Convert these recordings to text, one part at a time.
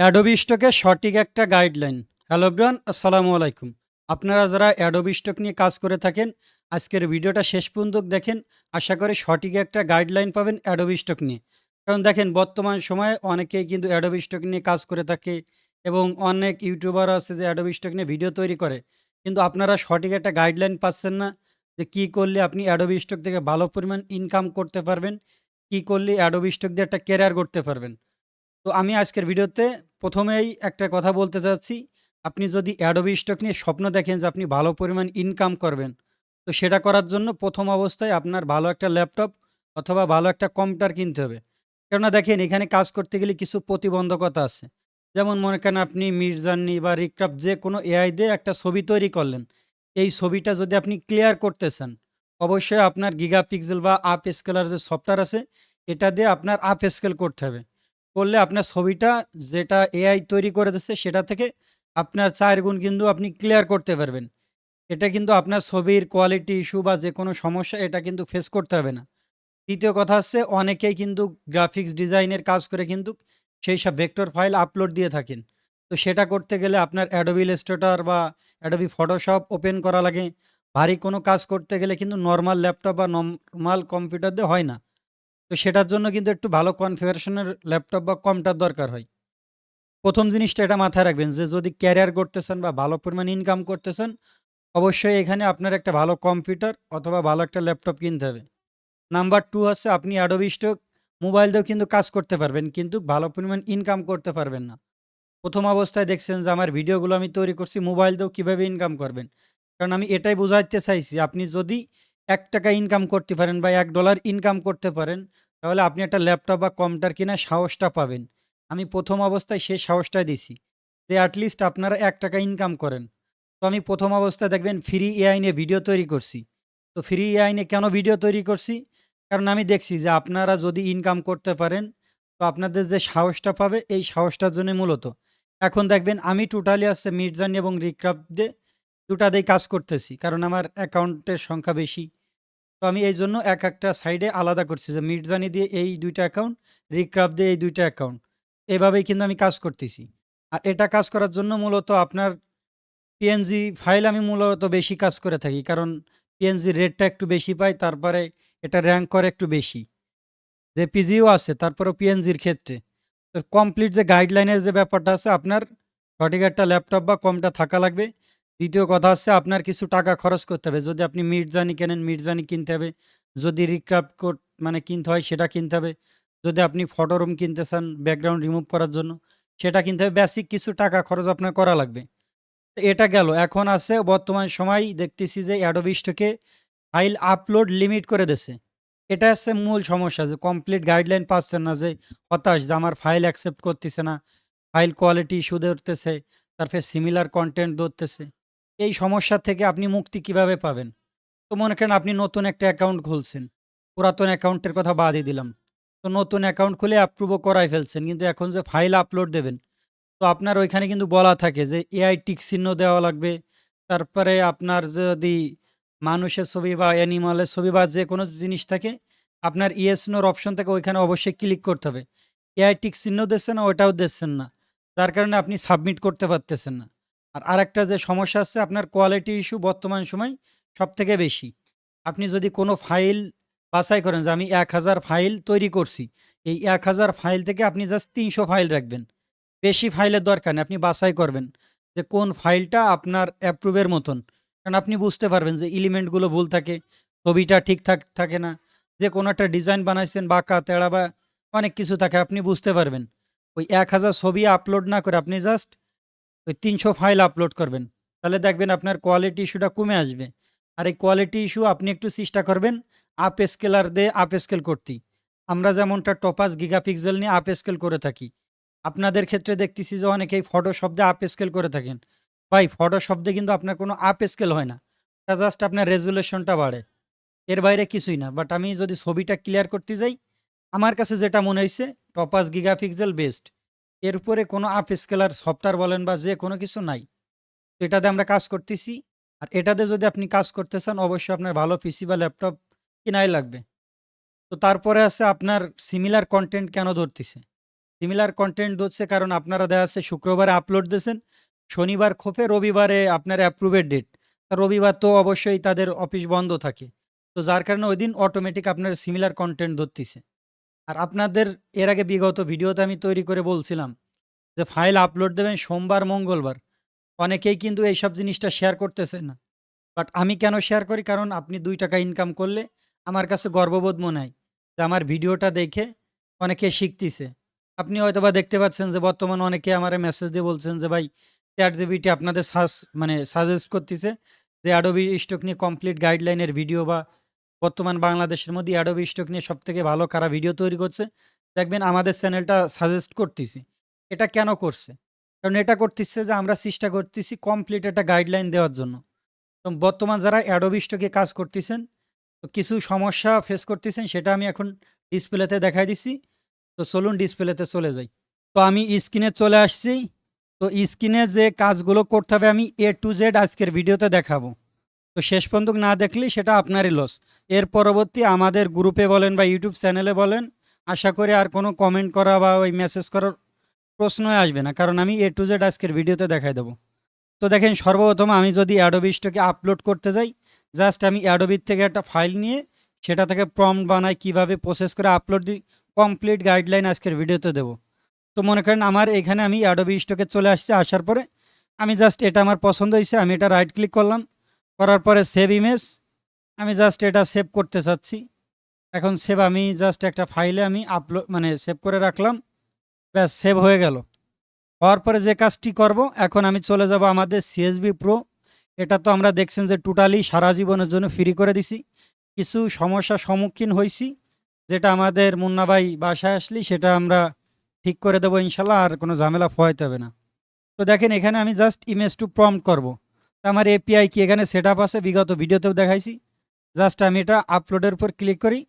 Adobe স্টকের সঠিক একটা গাইডলাইন হ্যালো ব্রান আসসালামু আলাইকুম। আপনারা যারা অ্যাডোবি স্টক নিয়ে কাজ করে থাকেন, আজকের ভিডিওটা শেষ পর্যন্ত দেখেন। আশা করি সঠিক একটা গাইডলাইন পাবেন অ্যাডোবি স্টক নিয়ে। কারণ দেখেন, বর্তমান সময়ে অনেকেই কিন্তু অ্যাডোবি স্টক নিয়ে কাজ করে থাকে এবং অনেক ইউটিউবার আছে যে অ্যাডোবি স্টক নিয়ে ভিডিও তৈরি করে। কিন্তু আপনারা সঠিক একটা গাইডলাইন পাচ্ছেন না যে কি করলে আপনি অ্যাডোবি স্টক থেকে ভালো পরিমাণ ইনকাম করতে পারবেন, কি করলে অ্যাডোবি স্টক দিয়ে একটা ক্যারিয়ার করতে পারবেন। তো আমি আজকের ভিডিওতে প্রথমেই একটা কথা বলতে চাচ্ছি, আপনি যদি অ্যাডোবি স্টক নিয়ে স্বপ্ন দেখেন যে আপনি ভালো পরিমাণ ইনকাম করবেন, তো সেটা করার জন্য প্রথম অবস্থায় আপনার ভালো একটা ল্যাপটপ অথবা ভালো একটা কম্পিউটার কিনতে হবে। কেননা দেখেন, এখানে কাজ করতে গেলে কিছু প্রতিবন্ধকতা আছে। যেমন মনে করেন আপনি মির্জার্নি বা রিক্রাফ্ট যে কোনো এআই দিয়ে একটা ছবি তৈরি করলেন। এই ছবিটা যদি আপনি ক্লিয়ার করতে চান, অবশ্যই আপনার গিগা পিক্সেল বা আপ স্কেলার যে সফটওয়্যার আছে, এটা দিয়ে আপনার আপ স্কেল করতে হবে। করলে আপনার ছবিটা যেটা এআই তৈরি করে দিচ্ছে সেটা থেকে আপনার ৪ গুণ কিন্তু আপনি ক্লিয়ার করতে পারবেন। এটা কিন্তু আপনার ছবির কোয়ালিটি ইস্যু বা যে কোনো সমস্যা এটা কিন্তু ফেস করতে হবে না। ২য় কথা হচ্ছে অনেকেই কিন্তু গ্রাফিক্স ডিজাইনের কাজ করে কিন্তু সেই সব ভেক্টর ফাইল আপলোড দিয়ে থাকেন। তো সেটা করতে গেলে আপনার Adobe Illustrator বা Adobe ফটোশপ ওপেন করা লাগে। ভারী কোনো কাজ করতে গেলে কিন্তু নর্মাল ল্যাপটপ বা নর্মাল কম্পিউটার দিয়ে হয় না। তো সেটার জন্য কিন্তু একটু ভালো কনফিগারেশনের ল্যাপটপ বা কমটার দরকার হয়। প্রথম জিনিসটা এটা মাথায় রাখবেন যে যদি ক্যারিয়ার করতেছেন বা ভালো পরিমাণ ইনকাম করতেছেন, অবশ্যই এখানে আপনার একটা ভালো কম্পিউটার অথবা ভালো একটা ল্যাপটপ কিনতে হবে। নাম্বার টু হচ্ছে আপনি Stock মোবাইল দিয়েও কিন্তু কাজ করতে পারবেন। কিন্তু ভালো পরিমাণ ইনকাম করতে পারবেন না। প্রথম অবস্থায় দেখছেন যে আমার ভিডিওগুলো আমি তৈরি করছি মোবাইল দিয়েও কীভাবে ইনকাম করবেন। কারণ আমি এটাই বুঝাইতে চাইছি আপনি যদি ৳১ ইনকাম করতে পারেন বা এক ডলার ইনকাম করতে পারেন, তাহলে আপনি একটা ল্যাপটপ বা কম্পিউটার কেনার সাহসটা পাবেন। আমি প্রথম অবস্থায় সেই সাহসটাই দিছি। যে অ্যাটলিস্ট আপনারা এক টাকা ইনকাম করেন। তো আমি প্রথম অবস্থায় দেখবেন ফ্রি এআই নিয়ে ভিডিও তৈরি করছি। তো ফ্রি এআই নিয়ে কেন ভিডিও তৈরি করছি? কারণ আমি দেখছি যে আপনারা যদি ইনকাম করতে পারেন, তো আপনাদের যে সাহসটা পাবে এই সাহসটার জন্যই মূলত। এখন দেখবেন আমি টোটালি আছে মিডজার্নি এবং রিক্রাফট দিয়ে ২ টা দিয়েই কাজ করতেছি। কারণ আমার অ্যাকাউন্টের সংখ্যা বেশি। তো আমি এই জন্য এক একটা সাইডে আলাদা করছি যে মিডজার্নি দিয়ে এই দুইটা অ্যাকাউন্ট, রিক্রাফ দিয়ে এই দুইটা অ্যাকাউন্ট। এভাবেই কিন্তু আমি কাজ করতেছি। আর এটা কাজ করার জন্য মূলত আপনার পিএনজি ফাইল আমি মূলত বেশি কাজ করে থাকি। কারণ পিএনজি রেটটা একটু বেশি পাই। তারপরে এটা র্যাঙ্ক করে একটু বেশি। জেপিজিও আছে তারপরেও পিএনজির ক্ষেত্রে। তো কমপ্লিট যে গাইডলাইনের যে ব্যাপারটা আছে আপনার সঠিক একটা ল্যাপটপ বা কমটা থাকা লাগবে। ২য় কথা হচ্ছে আপনার কিছু টাকা খরচ করতে হবে। যদি আপনি মিডজার্নি কেনেন, মিডজার্নি কিনতে হবে। যদি রিক্রাফট কোড মানে কিনতে হয় সেটা কিনতে হবে। যদি আপনি ফটোরুম কিনতে চান ব্যাকগ্রাউন্ড রিমুভ করার জন্য, সেটা কিনতে হবে। বেসিক কিছু টাকা খরচ আপনার করা লাগবে। এটা গেল। এখন আছে বর্তমান সময় দেখতেছি যে এ ফাইল আপলোড লিমিট করে দিছে। এটা হচ্ছে মূল সমস্যা যে কমপ্লিট গাইডলাইন পাচ্ছেন না যে হতাশ যে আমার ফাইল অ্যাকসেপ্ট করতেছে না। ফাইল কোয়ালিটি ইস্যু ধরতেছে। তারপরে সিমিলার কন্টেন্ট ধরতেছে। এই সমস্যা থেকে আপনি মুক্তি কীভাবে পাবেন? তো মনে করেন আপনি নতুন একটা অ্যাকাউন্ট খুলছেন। পুরাতন অ্যাকাউন্টের কথা বাদই দিলাম। তো নতুন অ্যাকাউন্ট খুলে অ্যাপ্রুভও করায় ফেলছেন। কিন্তু এখন যে ফাইল আপলোড দেবেন, তো আপনার ওইখানে কিন্তু বলা থাকে যে এআই টিক চিহ্ন দেওয়া লাগবে। তারপরে আপনার যদি মানুষের ছবি বা অ্যানিমালের ছবি বা যে কোনো জিনিস থাকে, আপনার ইয়েস নোর অপশন থেকে ওইখানে অবশ্যই ক্লিক করতে হবে। এআই টিক চিহ্ন দিচ্ছে না, ওটাও দিচ্ছেন না। যার কারণে আপনি সাবমিট করতে পারতেছেন না। আর আরেকটা যে সমস্যা আছে আপনার কোয়ালিটি ইস্যু বর্তমান সময় সব থেকে বেশি। আপনি যদি কোনো ফাইল বাছাই করেন যে আমি ১০০০ ফাইল তৈরি করছি। এই ১০০০ ফাইল থেকে আপনি জাস্ট ৩০০ ফাইল রাখবেন। বেশি ফাইলের দরকার নেই। আপনি বাছাই করবেন যে কোন ফাইলটা আপনার অ্যাপ্রুভের মতন। কারণ আপনি বুঝতে পারবেন যে এলিমেন্টগুলো ভুল থাকে, ছবিটা ঠিকঠাক থাকে না। যে কোনো একটা ডিজাইন বানাইছেন বাঁকা, তেড়া বা অনেক কিছু থাকে আপনি বুঝতে পারবেন। ওই ১০০০ ছবি আপলোড না করে আপনি জাস্ট ওই ৩০০ ফাইল আপলোড করবেন। তাহলে দেখবেন আপনার কোয়ালিটি ইস্যুটা কমে আসবে। আর এই কোয়ালিটি ইস্যু আপনি একটু চেষ্টা করবেন আপ স্কেলার দিয়ে আপ স্কেল করতেই। আমরা যেমনটা টপাস গিগাপিক্সেল নিয়ে আপ স্কেল করে থাকি। আপনাদের ক্ষেত্রে দেখতেছি যে অনেকেই ফটোশপ দিয়ে আপ স্কেল করে থাকেন। ভাই ফটোশপ দিয়ে কিন্তু আপনার কোনো আপ স্কেল হয় না। এটা জাস্ট আপনার রেজোলিউশনটা বাড়ে। এর বাইরে কিছুই না। বাট আমি যদি ছবিটা ক্লিয়ার করতে যাই, আমার কাছে যেটা মনে হইছে টপাস গিগাপিক্সেল বেস্ট। এর উপরে কোনো আপ স্কেলার সফটওয়্যার বলেন বা যে কোনো কিছু নাই। এটাতে আমরা কাজ করতেছি। আর এটাতে যদি আপনি কাজ করতে চান, অবশ্যই আপনার ভালো পিসি বা ল্যাপটপ কেনাই লাগবে। তো তারপরে আছে আপনার সিমিলার কনটেন্ট কেন ধরতেছে? সিমিলার কন্টেন্ট ধরছে কারণ আপনারা দেখা যাচ্ছে শুক্রবারে আপলোড দিয়েছেন, শনিবার খোপে রবিবারে আপনার অ্যাপ্রুভের ডেট রবিবার তো অবশ্যই তাদের অফিস বন্ধ থাকে তো যার কারণে ওই দিন অটোমেটিক আপনার সিমিলার কন্টেন্ট ধরতেছে আর আপনাদের এর আগে বিগত ভিডিওতে আমি তৈরি করে বলছিলাম যে ফাইল আপলোড দেবেন সোমবার, মঙ্গলবার। অনেকেই কিন্তু এইসব জিনিসটা শেয়ার করতেছে না। বাট আমি কেন শেয়ার করি? কারণ আপনি দুই টাকা ইনকাম করলে আমার কাছে গর্ববোধ মনে হয় যে আমার ভিডিওটা দেখে অনেকে শিখতেছে। আপনি হয়তোবা দেখতে পাচ্ছেন যে বর্তমানে অনেকে আমার মেসেজ দিয়ে বলছেন যে, ভাই চ্যাট জিবিটি আপনাদের সাজ মানে সাজেস্ট করতেছে যে অ্যাডোবি স্টক নিয়ে কমপ্লিট গাইডলাইনের ভিডিও বা বর্তমান বাংলাদেশের মধ্যে অ্যাডোবি স্টক নিয়ে সব থেকে ভালো কারা ভিডিও তৈরি করছে। দেখবেন আমাদের চ্যানেলটা সাজেস্ট করতেছি। এটা কেন করছে? কারণ এটা করতেছে যে আমরা চেষ্টা করতেছি কমপ্লিট একটা গাইডলাইন দেওয়ার জন্য। তো বর্তমান যারা অ্যাডোবি স্টকে কাজ করতেছেন, তো কিছু সমস্যা ফেস করতেছেন, সেটা আমি এখন ডিসপ্লেতে দেখাই দিছি। তো চলুন ডিসপ্লেতে চলে যাই। তো আমি স্ক্রিনে চলে আসছি। তো স্ক্রিনে যে কাজগুলো করতে হবে আমি এ টু জেড আজকের ভিডিওতে দেখাবো। তো শেষ পর্যন্ত না দেখলে সেটা আপনারই লস এর পরবর্তী আমাদের গ্রুপে বলেন বা ইউটিউব চ্যানেলে বলেন, আশা করি আর কোনো কমেন্ট করা বা ওই মেসেজ করার প্রশ্নই আসবে না। কারণ আমি এ টু জেড আজকের ভিডিওতে দেখাই দেবো। তো দেখেন, সর্বপ্রথম আমি যদি অ্যাডোবি স্টকে আপলোড করতে যাই জাস্ট আমি অ্যাডোবির থেকে একটা ফাইল নিয়ে সেটা থেকে প্রম্পট বানাই, কীভাবে প্রসেস করে আপলোড দিই কমপ্লিট গাইডলাইন আজকের ভিডিওতে দেবো। তো মনে করেন আমার এখানে আমি অ্যাডোবি স্টকে চলে আসছি, আসার পরে আমি জাস্ট এটা আমার পছন্দ হয়েছে, আমি এটা রাইট ক্লিক করলাম করার পরে সেভ ইমেজ আমি জাস্ট এটা সেভ করতে চাচ্ছি। এখন সেভ আমি জাস্ট একটা ফাইলে আমি আপলোড মানে সেভ করে রাখলাম, ব্যাস সেভ হয়ে গেল। হওয়ার পরে যে কাজটি করব, এখন আমি চলে যাব আমাদের সিএসবি প্রো এটা তো আমরা দেখছেন যে টোটালি সারা জীবনের জন্য ফ্রি করে দিছি। কিছু সমস্যার সম্মুখীন হয়েছি যেটা আমাদের মুন্না ভাই বাসায় আসলি সেটা আমরা ঠিক করে দেবো ইনশাল্লাহ, আর কোনো ঝামেলা ফোয়াইতে হবে না। তো দেখেন এখানে আমি জাস্ট ইমেজ টু প্রম্পট করব। আমার এপিআই কি এখানে সেট আছে? বিগত ভিডিওতেও দেখাইছি। জাস্ট আমি এটা আপলোডের উপর ক্লিক করি।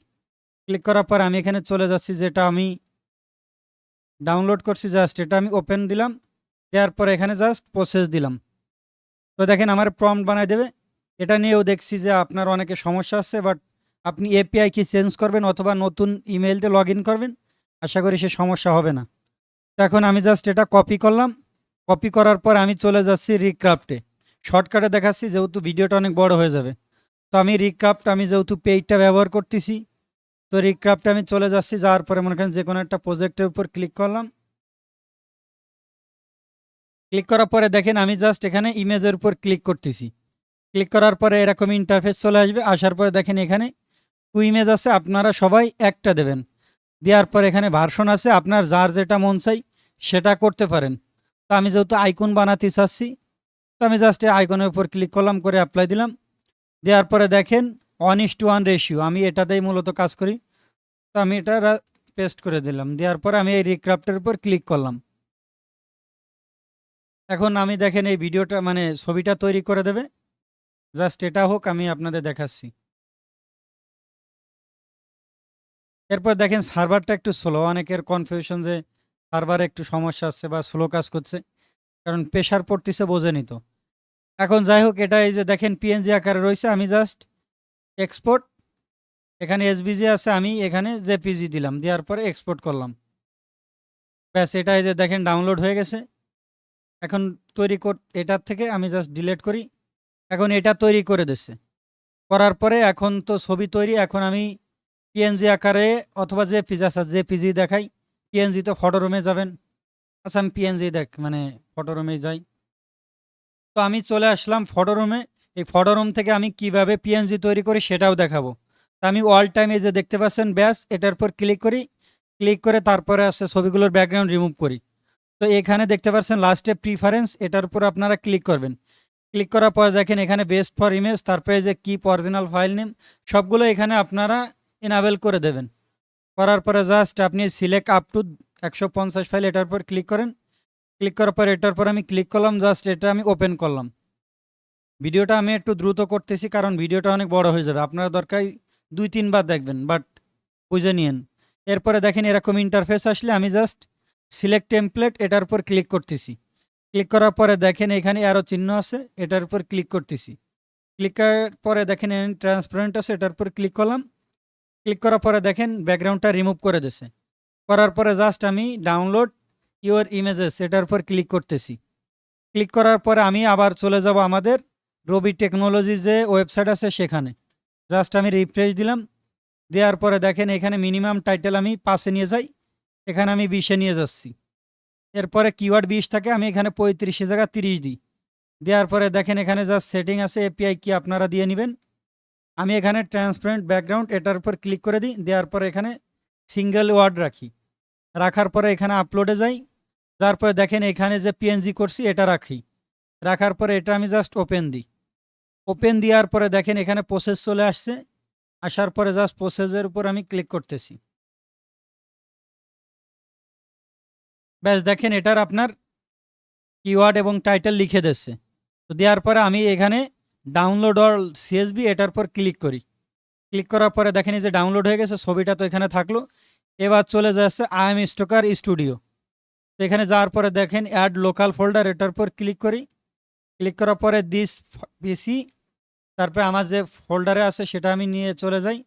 ক্লিক করার পর আমি এখানে চলে যাচ্ছি, যেটা আমি ডাউনলোড করছি জাস্ট এটা আমি ওপেন দিলাম। দেওয়ার পর এখানে জাস্ট প্রসেস দিলাম। তো দেখেন আমার প্রম্পট বানাই দেবে। এটা নিয়েও দেখছি যে আপনার অনেকে সমস্যা আছে বাট আপনি এপিআই কি চেঞ্জ করবেন অথবা নতুন ইমেল দিয়ে লগ করবেন? আশা করি সে সমস্যা হবে না। এখন আমি জাস্ট এটা কপি করলাম। কপি করার পর আমি চলে যাচ্ছি রিক্রাফটে শর্টকাটে দেখাচ্ছি, যেহেতু ভিডিওটা অনেক বড় হয়ে যাবে। তো আমি রিক্রাফট আমি যেহেতু পেইডটা ব্যবহার করতেছি, তো রিক্রাফটে আমি চলে যাচ্ছি, যাওয়ার পরে মনে করেন যে কোনো একটা প্রজেক্টের উপর ক্লিক করলাম। ক্লিক করার পরে দেখেন আমি জাস্ট এখানে ইমেজের উপর ক্লিক করতেছি। ক্লিক করার পরে এরকম ইন্টারফেস চলে আসবে, আসার পরে দেখেন এখানে টু ইমেজ আছে, আপনারা সবাই একটা দেবেন। দেওয়ার পর এখানে ভার্সন আছে, আপনার যার যেটা মন চাই সেটা করতে পারেন। তো আমি যেহেতু আইকন বানাতে চাচ্ছি তো আমি জাস্ট এই আইকনের উপর ক্লিক করলাম, করে অ্যাপ্লাই দিলাম। দেওয়ার পরে দেখেন one is two one ratio আমি এটাতেই মূলত কাজ করি। তো আমি এটা পেস্ট করে দিলাম। দেওয়ার পরে আমি এই রিক্রাফটের উপর ক্লিক করলাম। এখন আমি দেখেন এই ভিডিওটা মানে ছবিটা তৈরি করে দেবে। জাস্ট এটা হোক, আমি আপনাদের দেখাচ্ছি। এরপর দেখেন সার্ভারটা একটু স্লো অনেকের কনফিউশন যে সার্ভারে একটু সমস্যা আসছে বা স্লো কাজ করছে। কারণ প্রেশার পড়তেছে, বোঝেনি তো। এখন যাই হোক, এটা এই যে দেখেন পিএনজি আকারে রয়েছে, আমি জাস্ট এক্সপোর্ট এখানে এসবিজি আছে, আমি এখানে জেপিজি দিলাম, দেওয়ার পরে এক্সপোর্ট করলাম। ব্যাস, এটা এই যে দেখেন ডাউনলোড হয়ে গেছে। এখন তৈরি কর, এটার থেকে আমি জাস্ট ডিলেট করি। এখন এটা তৈরি করে দিচ্ছে করার পরে এখন তো ছবি তৈরি, এখন আমি পিএনজি আকারে অথবা যে পিজি আছে যে পিজি দেখাই। পিএনজি তো ফটো রুমে যাবেন। আচ্ছা আমি পিএনজি দেখ মানে ফটো রুমে যাই। তো আমি চলে আসলাম ফটো রুমে এই ফটো রুম থেকে আমি কীভাবে পিএনজি তৈরি করি সেটাও দেখাবো। তা আমি অল টাইম এই যে দেখতে পাচ্ছেন, ব্যাস, এটার উপর ক্লিক করি। ক্লিক করে তারপরে আসছে ছবিগুলোর ব্যাকগ্রাউন্ড রিমুভ করি। তো এখানে দেখতে পাচ্ছেন লাস্টে প্রিফারেন্স এটার উপর আপনারা ক্লিক করবেন। ক্লিক করার পর দেখেন এখানে বেস্ট ফর ইমেজ তারপরে যে কিপ অরিজিনাল ফাইল নেম সবগুলো এখানে আপনারা এনাবেল করে দেবেন। করার পরে জাস্ট আপনি সিলেক্ট আপ টু একশো পঞ্চাশ ফাইল এটার উপর ক্লিক করেন। ক্লিক করার পর, এটার পর আমি ক্লিক করলাম জাস্ট এটা আমি ওপেন করলাম। ভিডিওটা আমি একটু দ্রুত করতেছি, কারণ ভিডিওটা অনেক বড় হয়ে যাবে। আপনারা দরকার দুই, তিনবার দেখবেন বাট বুঝে নিয়েন। এরপরে দেখেন এরকম ইন্টারফেস আসলে আমি জাস্ট সিলেক্ট টেমপ্লেট এটার উপর ক্লিক করতেছি। ক্লিক করার পরে দেখেন এখানে আরও চিহ্ন আছে, এটার উপর ক্লিক করতেছি। ক্লিক করার পরে দেখেন ট্রান্সপারেন্ট আছে, এটার উপর ক্লিক করলাম। ক্লিক করার পরে দেখেন ব্যাকগ্রাউন্ডটা রিমুভ করে দিছে করার পরে জাস্ট আমি ডাউনলোড ইওর ইমেজেস এটার উপর ক্লিক করতেছি। ক্লিক করার পরে আমি আবার চলে যাব আমাদের রবি টেকনোলজি যে ওয়েবসাইট আছে সেখানে। জাস্ট আমি রিফ্রেশ দিলাম। দেওয়ার পরে দেখেন এখানে মিনিমাম টাইটেল আমি পাশে নিয়ে যাই। এখানে আমি বিশে নিয়ে যাচ্ছি। এরপরে কিওয়ার্ড বিশ থাকে, আমি এখানে পঁয়ত্রিশে জায়গা তিরিশ দিই। দেওয়ার পরে দেখেন এখানে জাস্ট সেটিং আছে এপিআই কি আপনারা দিয়ে নেবেন। আমি এখানে ট্রান্সপারেন্ট ব্যাকগ্রাউন্ড এটার উপর ক্লিক করে দিই। দেওয়ার পরে এখানে সিঙ্গেল ওয়ার্ড রাখি। রাখার পরে এখানে আপলোডে যাই। তারপরে দেখেন এখানে যে পিএনজি করছি, এটা রাখি। রাখার পরে এটা আমি জাস্ট ওপেন দিই। ওপেন দেওয়ার পরে দেখেন এখানে প্রসেস চলে আসছে। আসার পরে জাস্ট প্রসেসের উপর আমি ক্লিক করতেছি। ব্যাস, দেখেন এটার আপনার কিওয়ার্ড এবং টাইটেল লিখে দিচ্ছে তো দেওয়ার পরে আমি এখানে ডাউনলোড অল সিএসবি এটার পর ক্লিক করি। ক্লিক করার পরে দেখেন এই যে ডাউনলোড হয়ে গেছে, ছবিটা তো এখানে থাকল। এবার চলে যাচ্ছে আই এম স্টোকার স্টুডিও তো এখানে যাওয়ার পরে দেখেন অ্যাড লোকাল ফোল্ডার এটার পর ক্লিক করি। ক্লিক করার পরে দিস পিসি তারপরে আমার যে ফোল্ডারে আছে সেটা আমি নিয়ে চলে যাই।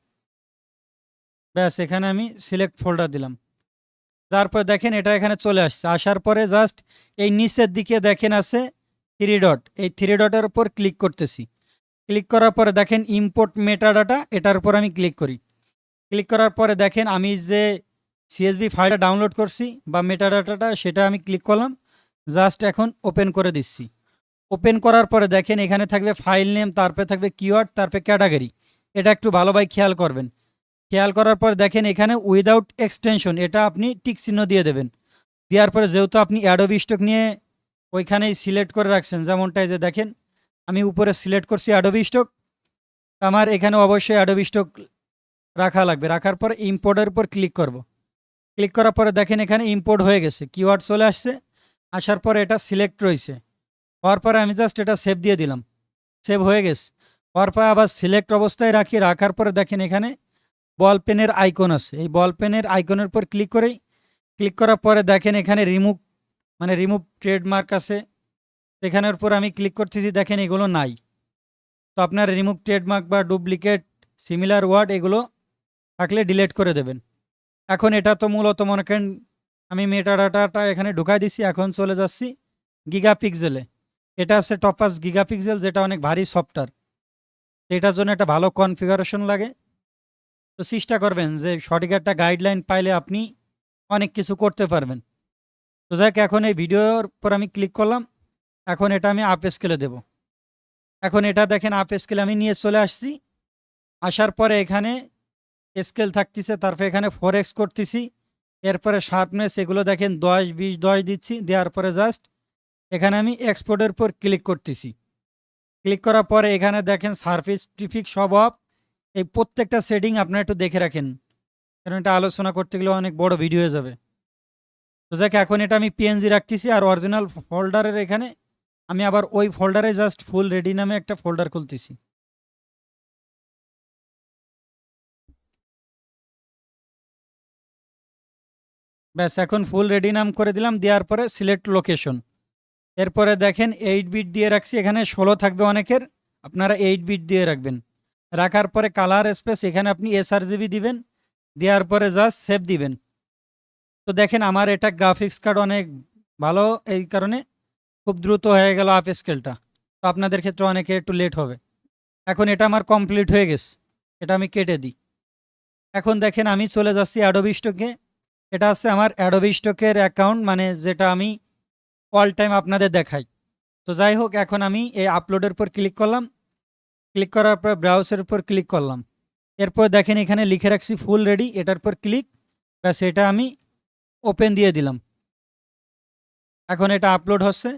ব্যাস, এখানে আমি সিলেক্ট ফোল্ডার দিলাম। তারপরে দেখেন এটা এখানে চলে আসছে। আসার পরে জাস্ট এই নিচের দিকে দেখেন আছে থ্রি ডট এই থ্রি ডটের উপর ক্লিক করতেছি। ক্লিক করার পরে দেখেন ইম্পোর্ট মেটা ডাটা এটার উপর আমি ক্লিক করি। ক্লিক করার পরে দেখেন আমি যে সিএসবি ফাইলটা ডাউনলোড করছি বা মেটা ডাটাটা সেটা আমি ক্লিক করলাম জাস্ট এখন ওপেন করে দিচ্ছি। ওপেন করার পরে দেখেন এখানে থাকবে ফাইল নেম তারপরে থাকবে কিওয়ার্ড তারপরে ক্যাটাগরি এটা একটু ভালোভাবে খেয়াল করবেন। খেয়াল করার পর দেখেন এখানে উইদাউট এক্সটেনশন এটা আপনি টিক চিহ্ন দিয়ে দেবেন। দেওয়ার পরে যেহেতু আপনি অ্যাডোবি স্টক নিয়ে ওইখানেই সিলেক্ট করে রাখছেন যেমনটাই যে দেখেন, আমি উপরে সিলেক্ট করছি অ্যাডোবি স্টক আমার এখানে অবশ্যই অ্যাডোবি স্টক রাখা লাগবে। রাখার পর ইম্পোর্টের উপর ক্লিক করব। ক্লিক করার পরে দেখেন এখানে ইম্পোর্ট হয়ে গেছে কিওয়ার্ড চলে আসছে, আসার পরে এটা সিলেক্ট রয়েছে। হওয়ার পরে আমি জাস্ট এটা সেভ দিয়ে দিলাম সেভ হয়ে গেছে। হওয়ার পরে আবার সিলেক্ট অবস্থায় রাখি, রাখার পরে দেখেন এখানে বল পেনের আইকন আছে। এই বল পেনের আইকনের উপর ক্লিক করেই ক্লিক করার পরে দেখেন এখানে রিমুভ মানে রিমুভ ট্রেডমার্ক আছে। এখানের উপর আমি ক্লিক করতেছি, দেখেন এগুলো নাই। তো আপনার রিমুভ ট্রেডমার্ক বা ডুপ্লিকেট সিমিলার ওয়ার্ড এগুলো থাকলে ডিলিট করে দেবেন। এখন এটা তো মূলত মনে করেন, আমি মেটা ডাটাটা এখানে ঢুকাই দিছি, এখন চলে যাচ্ছি গিগা পিক্সেলে এটা আছে টপাস গিগা পিক্সেল যেটা অনেক ভারী সফটওয়্যার এটার জন্য একটা ভালো কনফিগারেশন লাগে। তো চেষ্টা করবেন যে সঠিক একটা গাইডলাইন পাইলে আপনি অনেক কিছু করতে পারবেন। তো যাক, এখন এই ভিডিওর পর আমি ক্লিক করলাম। এখন এটা আমি আপ স্কেলে দেব। এখন এটা দেখেন আপ স্কেলে আমি নিয়ে চলে আসছি। আসার পরে এখানে স্কেল থাকতেছে, তারপরে এখানে ফোর এক্স করতেছি, এরপরে শার্পনেস এগুলো দেখেন দশ, বিশ, দশ দিচ্ছি, দেওয়ার পরে জাস্ট এখানে আমি এক্সপোর্টের পর ক্লিক করতেছি। ক্লিক করার পরে এখানে দেখেন সার্ফেস ট্রিফিক সব অফ এই প্রত্যেকটা সেটিং আপনারা একটু দেখে রাখেন, কারণ এটা আলোচনা করতে গেলে অনেক বড় ভিডিও হয়ে যাবে। তো যাক, এখন এটা আমি পিএনজি রাখতেছি আর অরিজিনাল ফোল্ডারের এখানে আমি আবার ওই ফোল্ডারে জাস্ট ফুল রেডি নামে একটা ফোল্ডার খুলতেছি। ব্যাস, এখন ফুল রেডি নাম করে দিলাম, দেওয়ার পরে সিলেক্ট লোকেশন এরপরে দেখেন এইট বিট দিয়ে রাখছি, এখানে ষোলো থাকবে অনেকের, আপনারা এইট বিট দিয়ে রাখবেন। রাখার পরে কালার স্পেস এখানে আপনি এসআরজিবি দিবেন, দেওয়ার পরে জাস্ট সেভ দিবেন। তো দেখেন আমার এটা গ্রাফিক্স কার্ড অনেক ভালো, এই কারণে খুব দ্রুত হয়ে গেল আপ স্কেলটা তো আপনাদের ক্ষেত্রে অনেকে একটু লেট হবে। এখন এটা আমার কমপ্লিট হয়ে গেছে, এটা আমি কেটে দিই। এখন দেখেন আমি চলে যাচ্ছি অ্যাডোবি স্টকে এটা হচ্ছে আমার অ্যাডোবি স্টকের অ্যাকাউন্ট মানে যেটা আমি অল টাইম আপনাদের দেখাই। তো যাই হোক, এখন আমি এই আপলোডের উপর ক্লিক করলাম। ক্লিক করার পর ব্রাউজের উপর ক্লিক করলাম। এরপর দেখেন এখানে লিখে রাখছি ফুল রেডি এটার পর ক্লিক ব্যাস, এটা আমি ওপেন দিয়ে দিলাম। এখন এটা আপলোড হচ্ছে।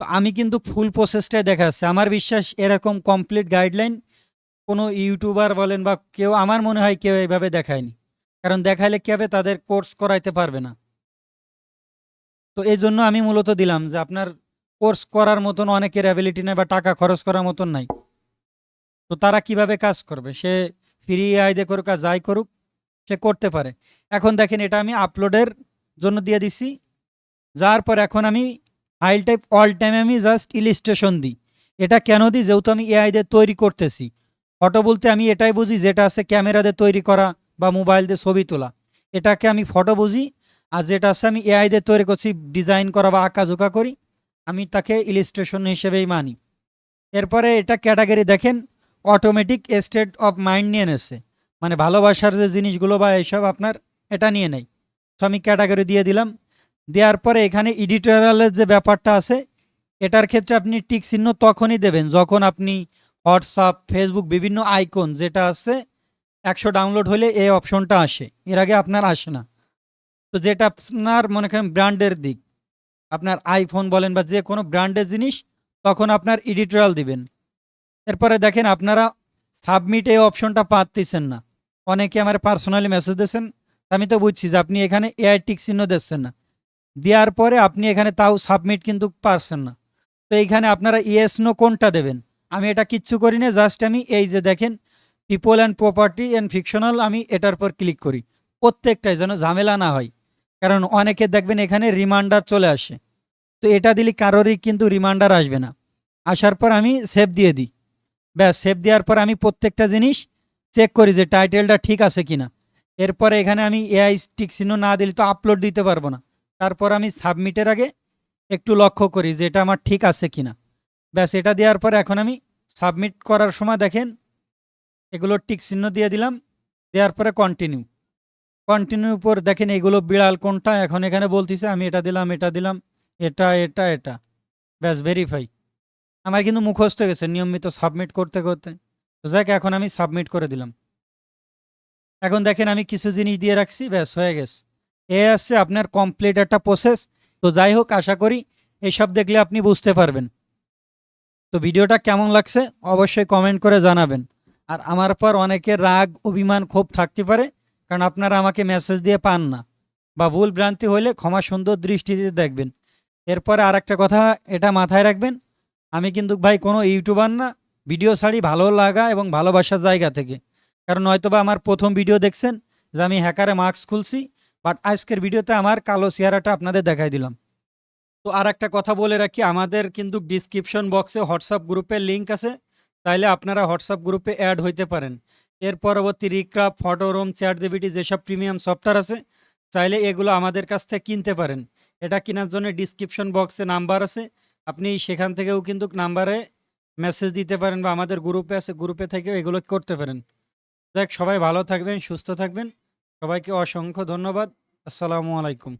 আমি কিন্তু ফুল প্রসেসটাই দেখাচ্ছি। আমার বিশ্বাস এরকম কমপ্লিট গাইডলাইন কোনো ইউটিউবার বলেন বা কেউ, আমার মনে হয় কেউ এইভাবে দেখায়নি। কারণ দেখাইলে কী হবে? তাদের কোর্স করাইতে পারবে না। তো এই জন্য আমি মূলত দিলাম যে আপনার কোর্স করার মতন অনেকের অ্যাবিলিটি নেই বা টাকা খরচ করার মতন নাই। তো তারা কীভাবে কাজ করবে? সে ফ্রি আইদে করুক আর যাই করুক, সে করতে পারে। এখন দেখেন এটা আমি আপলোডের জন্য দিয়ে দিছি। যার পর এখন আমি ফাইল টাইপ অল টাইম আমি জাস্ট ইলিস্ট্রেশন দিই। এটা কেন দিই? যেহেতু আমি এআই দিয়ে তৈরি করতেছি। ফটো বলতে আমি এটাই বুঝি যেটা আছে ক্যামেরা দিয়ে তৈরি করা বা মোবাইল দিয়ে ছবি তোলা। এটাকে আমি ফটো বুঝি আর যেটা আছে আমি এআই দিয়ে তৈরি করছি, ডিজাইন করা বা আঁকাঝোঁকা করি, আমি তাকে ইলিস্ট্রেশন হিসেবেই মানি। এরপরে এটা ক্যাটাগরি দেখেন অটোমেটিক স্টেট অফ মাইন্ড নিয়ে নেছে মানে ভালোবাসার যে জিনিসগুলো বা এইসব আপনার এটা নিয়ে নেই। তো আমি ক্যাটাগরি দিয়ে দিলাম। দেওয়ার পরে এখানে এডিটোরিয়ালের যে ব্যাপারটা আছে, এটার ক্ষেত্রে আপনি টিক চিহ্ন তখনই দেবেন যখন আপনি হোয়াটসঅ্যাপ, ফেসবুক বিভিন্ন আইকন যেটা আছে, একশো ডাউনলোড হলে এই অপশনটা আসে। এর আগে আপনার আসে না। তো যেটা আপনার মনে করেন ব্র্যান্ডের দিক, আপনার আইফোন বলেন বা যে কোনো ব্র্যান্ডের জিনিস, তখন আপনার এডিটোরিয়াল দিবেন। এরপরে দেখেন আপনারা সাবমিট এই অপশনটা পাচ্ছেন না। অনেকে আমার পার্সোনালি মেসেজ দিয়েছেন, আমি তো বুঝছি যে আপনি এখানে এআই টিক চিহ্ন দিচ্ছেন না। দেওয়ার পরে আপনি এখানে তাও সাবমিট কিন্তু পারছেন না। তো এইখানে আপনারা ইয়েস নো কোনটা দেবেন। আমি এটা কিচ্ছু করি না জাস্ট আমি এই যে দেখেন people and property and fictional আমি এটার পর ক্লিক করি। প্রত্যেকটাই যেন ঝামেলা না হয়। কারণ অনেকে দেখবেন এখানে রিমান্ডার চলে আসে। তো এটা দিলে কারোরই কিন্তু রিমান্ডার আসবে না। আসার পর আমি সেভ দিয়ে দিই। ব্যাস সেভ দেওয়ার পর আমি প্রত্যেকটা জিনিস চেক করি যে টাইটেলটা ঠিক আছে কি না এরপরে এখানে আমি এআই স্টিক চিহ্ন না দিলে তো আপলোড দিতে পারব না। তারপর আমি সাবমিটের আগে একটু লক্ষ্য করি যে এটা আমার ঠিক আছে কিনা। ব্যাস, এটা দেওয়ার পর এখন আমি সাবমিট করার সময় দেখেন, এগুলো টিক চিহ্ন দিয়ে দিলাম, দেওয়ার পরে কন্টিনিউ কন্টিনিউ উপর দেখেন এগুলো বিড়াল কোনটা, এখন এখানে বলতেছে, আমি এটা দিলাম এটা দিলাম, এটা এটা এটা। ব্যাস ভেরিফাই আমার কিন্তু মুখস্থ গেছে, নিয়মিত সাবমিট করতে করতে। তো যাক, এখন আমি সাবমিট করে দিলাম। এখন দেখেন আমি কিছু জিনিস দিয়ে রাখছি, ব্যাস, হয়ে গেছে। এ আসছে আপনার কমপ্লিট একটা প্রসেস তো যাই হোক, আশা করি এসব দেখলে আপনি বুঝতে পারবেন। তো ভিডিওটা কেমন লাগছে অবশ্যই কমেন্ট করে জানাবেন। আর আমার পর অনেকের রাগ, অভিমান, ক্ষোভ থাকতে পারে, কারণ আপনারা আমাকে মেসেজ দিয়ে পান না। বা ভুল ভ্রান্তি হলে ক্ষমা সুন্দর দৃষ্টিতে দেখবেন। এরপরে আর একটা কথা, এটা মাথায় রাখবেন, আমি কিন্তু ভাই কোনো ইউটিউবার না, ভিডিও ছাড়ি ভালো লাগা এবং ভালোবাসার জায়গা থেকে। কারণ হয়তোবা আমার প্রথম ভিডিও দেখছেন যে আমি হ্যাকারে মাস্ক খুলছি বাট আজকের ভিডিওতে আমার কালো চেহারাটা আপনাদের দেখাই দিলাম। তো আর একটা কথা বলে রাখি, আমাদের কিন্তু ডিসক্রিপশন বক্সে হোয়াটসঅ্যাপ গ্রুপের লিঙ্ক আছে, তাইলে আপনারা হোয়াটসঅ্যাপ গ্রুপে অ্যাড হইতে পারেন। এর পরবর্তী রিক্রাফ ফটোরুম চ্যাট জিবিটি যেসব প্রিমিয়াম সফটওয়্যার আছে, চাইলে এগুলো আমাদের কাছ থেকে কিনতে পারেন। এটা কেনার জন্য ডিসক্রিপশন বক্সে নাম্বার আছে, আপনি সেখান থেকেও কিন্তু নাম্বারে মেসেজ দিতে পারেন বা আমাদের গ্রুপে আছে গ্রুপে থেকেও এগুলো করতে পারেন। দেখ সবাই ভালো থাকবেন, সুস্থ থাকবেন। সবাইকে অসংখ্য ধন্যবাদ। আসসালামু আলাইকুম।